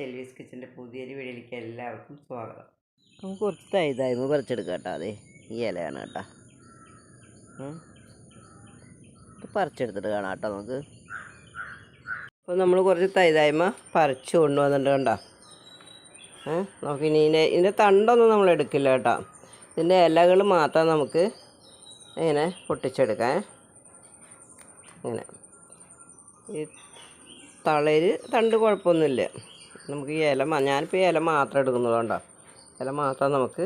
കിച്ചന്റെ പുതിയൊരു വീഡിയോയിലേക്ക് എല്ലാവർക്കും സ്വാഗതം. നമുക്ക് കുറച്ച് തൈതായ്മ പറിച്ചെടുക്കാം കേട്ടോ അതെ. ഈ ഇലയാണ് കേട്ടോ. പറിച്ചെടുത്തിട്ട് കാണാം കേട്ടോ നമുക്ക്. അപ്പോൾ നമ്മൾ കുറച്ച് തൈതായ്മ പറിച്ചു കൊണ്ടുവന്നിട്ട് കണ്ടോ? നമുക്ക് ഇനി ഇതിന്റെ ഇതിന്റെ തണ്ടൊന്നും നമ്മൾ എടുക്കില്ല കേട്ടോ. ഇതിന്റെ ഇലകൾ മാത്രം നമുക്ക് ഇങ്ങനെ പൊട്ടിച്ചെടുക്കാം. ഇങ്ങനെ. ഈ തളര് തണ്ട് കുഴപ്പമൊന്നുമില്ല. നമുക്ക് ഈ ഇല ഞാനിപ്പോൾ ഈ ഇല മാത്രം എടുക്കുന്നുള്ളൂ ഇല മാത്രം നമുക്ക്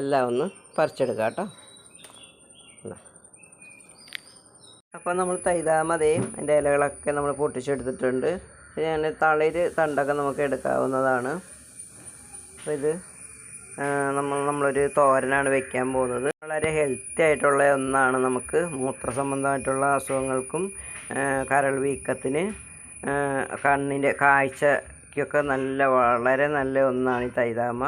എല്ലാം ഒന്ന് പറിച്ചെടുക്കാം കേട്ടോ. അപ്പോൾ നമ്മൾ തൈതാമതേ അതിന്റെ ഇലകളൊക്കെ നമ്മൾ പൊട്ടിച്ചെടുത്തിട്ടുണ്ട്. അതിന്റെ തളിര് തണ്ടൊക്കെ നമുക്ക് എടുക്കാവുന്നതാണ്. അപ്പോൾ ഇത് നമ്മൾ നമ്മളൊരു തോരനാണ് വെക്കാൻ പോകുന്നത്. വളരെ ഹെൽത്തി ആയിട്ടുള്ള ഒന്നാണ് നമുക്ക്. മൂത്ര സംബന്ധമായിട്ടുള്ള അസുഖങ്ങൾക്കും കരൾ വീക്കത്തിന് കണ്ണിന്റെ കണ്ണിന്റെ കാഴ്ചയ്ക്കൊക്കെ നല്ല വളരെ നല്ല ഒന്നാണ് ഈ തൈതാമ.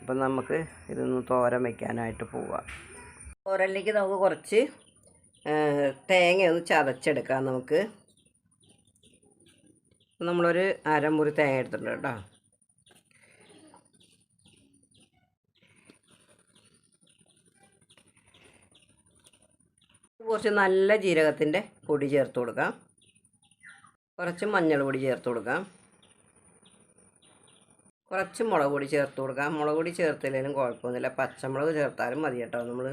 അപ്പം നമുക്ക് ഇതൊന്ന് തോരൻ വയ്ക്കാനായിട്ട് പോവാം. തോരനിലേക്ക് നമുക്ക് കുറച്ച് തേങ്ങ ഒന്ന് ചതച്ചെടുക്കാം നമുക്ക്. നമ്മളൊരു അരമുറി തേങ്ങ എടുത്തിട്ടുണ്ട് കേട്ടോ. കുറച്ച് നല്ല ജീരകത്തിന്റെ പൊടി ചേർത്ത് കൊടുക്കാം. കുറച്ച് മഞ്ഞൾ പൊടി ചേർത്ത് കൊടുക്കാം. കുറച്ച് മുളക് പൊടി ചേർത്ത് കൊടുക്കാം മുളക് പൊടി ചേർത്തില്ലെങ്കിലും കുഴപ്പമൊന്നുമില്ല. പച്ചമുളക് ചേർത്താലും മതി കേട്ടോ. നമ്മൾ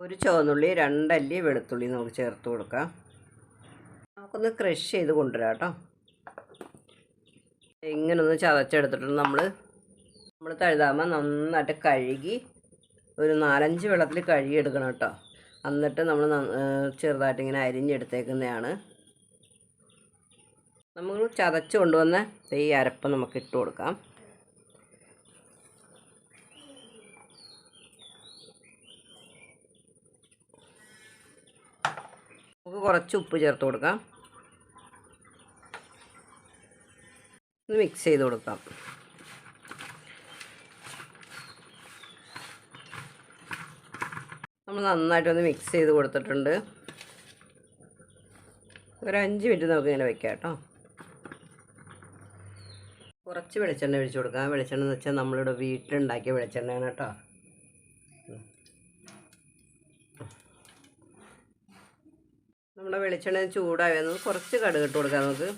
ഒരു ചുവന്നുള്ളി രണ്ടല്ലി വെളുത്തുള്ളി നമുക്ക് ചേർത്ത് കൊടുക്കാം. നമുക്കൊന്ന് ക്രഷ് ചെയ്ത് കൊണ്ടുവരാം കേട്ടോ. ഇങ്ങനൊന്ന് ചതച്ചെടുത്തിട്ട് നമ്മൾ നമ്മൾ തഴുതാമ നന്നായിട്ട് കഴുകി ഒരു നാലഞ്ച് വെള്ളത്തിൽ കഴുകി എടുക്കണം കേട്ടോ. എന്നിട്ട് നമ്മൾ ചെറുതായിട്ട് ഇങ്ങനെ അരിഞ്ഞെടുത്തേക്കുന്നതാണ്. നമ്മൾ ചതച്ച് കൊണ്ടുവന്ന ഈ അരപ്പ് നമുക്ക് ഇട്ട് കൊടുക്കാം. നമുക്ക് കുറച്ച് ഉപ്പ് ചേർത്ത് കൊടുക്കാം. ഇത് മിക്സ് ചെയ്ത് കൊടുക്കാം. നമ്മൾ നന്നായിട്ടൊന്ന് മിക്സ് ചെയ്ത് കൊടുത്തിട്ടുണ്ട്. ഒരു അഞ്ച് മിനിറ്റ് നമുക്ക് ഇങ്ങനെ വെക്കാം കേട്ടോ. കുറച്ച് വെളിച്ചെണ്ണ ഒഴിച്ച് ആ വെളിച്ചെണ്ണ എന്ന് വെച്ചാൽ നമ്മളിവിടെ വീട്ടിലുണ്ടാക്കിയ വെളിച്ചെണ്ണയാണ് കേട്ടോ. നമ്മുടെ വെളിച്ചെണ്ണ ചൂടായിരുന്നു കുറച്ച് കടുക് ഇട്ട് കൊടുക്കാം നമുക്ക്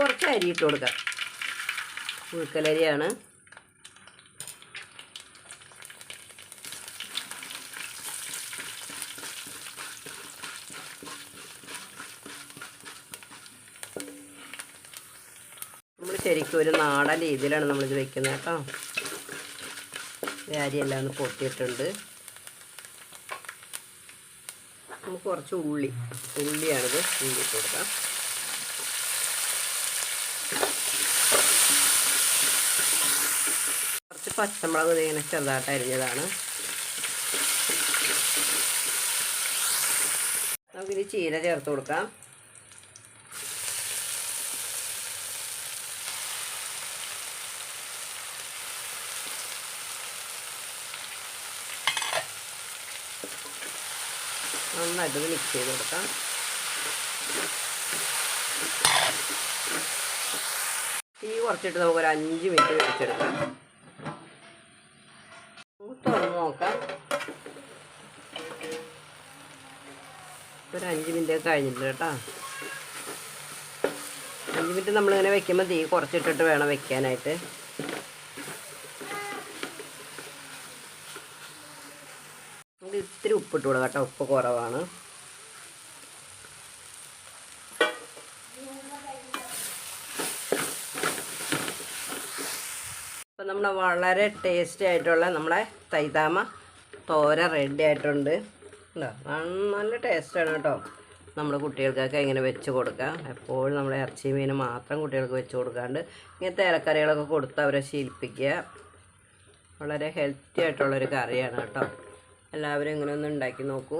കുറച്ച് അരി ഇട്ട് കൊടുക്കാം. പുഴുക്കലരിയാണ് നമ്മൾ ശരിക്കും ഒരു നാടൻ രീതിയിലാണ് നമ്മളിത് വെക്കുന്നത് കേട്ടോ. അരിയെല്ലാം ഒന്ന് പൊട്ടിയിട്ടുണ്ട്. നമുക്ക് കുറച്ച് ഉള്ളി ഉള്ളിയാണിത് ഉള്ളി കൊടുക്കാം. കുറച്ച് പച്ചമുളക് ഇങ്ങനെ ചെറുതായിട്ട് അരിഞ്ഞതാണ്. നമുക്കിനി ചീര ചേർത്ത് കൊടുക്കാം. നന്നായിട്ട് മിക്സ് ചെയ്ത് കൊടുക്കാം. തീ കുറച്ചിട്ട് നമുക്ക് ഒരു അഞ്ച് മിനിറ്റ് വെച്ചെടുക്കാം. തുറന്ന് നോക്കാം. ഒരു അഞ്ച് മിനിറ്റ് ഒക്കെ കഴിഞ്ഞിട്ടുണ്ട് കേട്ടോ. അഞ്ച് മിനിറ്റ് നമ്മളിങ്ങനെ വെക്കുമ്പോൾ തീ കുറച്ചിട്ടിട്ട് വേണം വെക്കാനായിട്ട് നമുക്ക് ഇത്തിരി ഉപ്പിട്ട് കൊടുക്കാം കേട്ടോ ഉപ്പ് കുറവാണ്. അപ്പം നമ്മുടെ വളരെ ടേസ്റ്റി ആയിട്ടുള്ള നമ്മളെ തൈതാമ തോര റെഡി ആയിട്ടുണ്ട്. ഉണ്ടോ? നല്ല ടേസ്റ്റാണ് കേട്ടോ. നമ്മൾ കുട്ടികൾക്കൊക്കെ ഇങ്ങനെ വെച്ച് കൊടുക്കാം. എപ്പോഴും നമ്മൾ ഇറച്ചി മീൻ മാത്രം കുട്ടികൾക്ക് വെച്ച് കൊടുക്കാണ്ട് ഇങ്ങനത്തെ ഇലക്കറികളൊക്കെ കൊടുത്ത് അവരെ ശീലിപ്പിക്കുക. വളരെ ഹെൽത്തി ആയിട്ടുള്ളൊരു കറിയാണ് കേട്ടോ. എല്ലാവരും ഇങ്ങനെ ഒന്ന് ഉണ്ടാക്കി നോക്കൂ.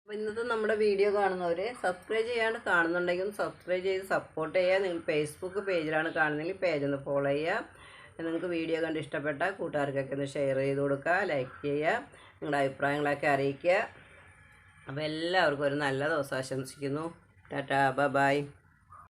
അപ്പോൾ ഇന്നത്തെ നമ്മുടെ വീഡിയോ കാണുന്നവർ സബ്സ്ക്രൈബ് ചെയ്യാണ്ട് കാണുന്നുണ്ടെങ്കിൽ സബ്സ്ക്രൈബ് ചെയ്ത് സപ്പോർട്ട് ചെയ്യുക. നിങ്ങൾ ഫേസ്ബുക്ക് പേജിലാണ് കാണുന്നതെങ്കിൽ പേജ് ഒന്ന് ഫോളോ ചെയ്യുക. നിങ്ങൾക്ക് വീഡിയോ കണ്ട് ഇഷ്ടപ്പെട്ട കൂട്ടുകാർക്കൊക്കെ ഒന്ന് ഷെയർ ചെയ്ത് കൊടുക്കുക ലൈക്ക് ചെയ്യുക നിങ്ങളുടെ അഭിപ്രായങ്ങളൊക്കെ അറിയിക്കുക. അപ്പോൾ എല്ലാവർക്കും ഒരു നല്ല ദിവസം ആശംസിക്കുന്നു. Tata bye.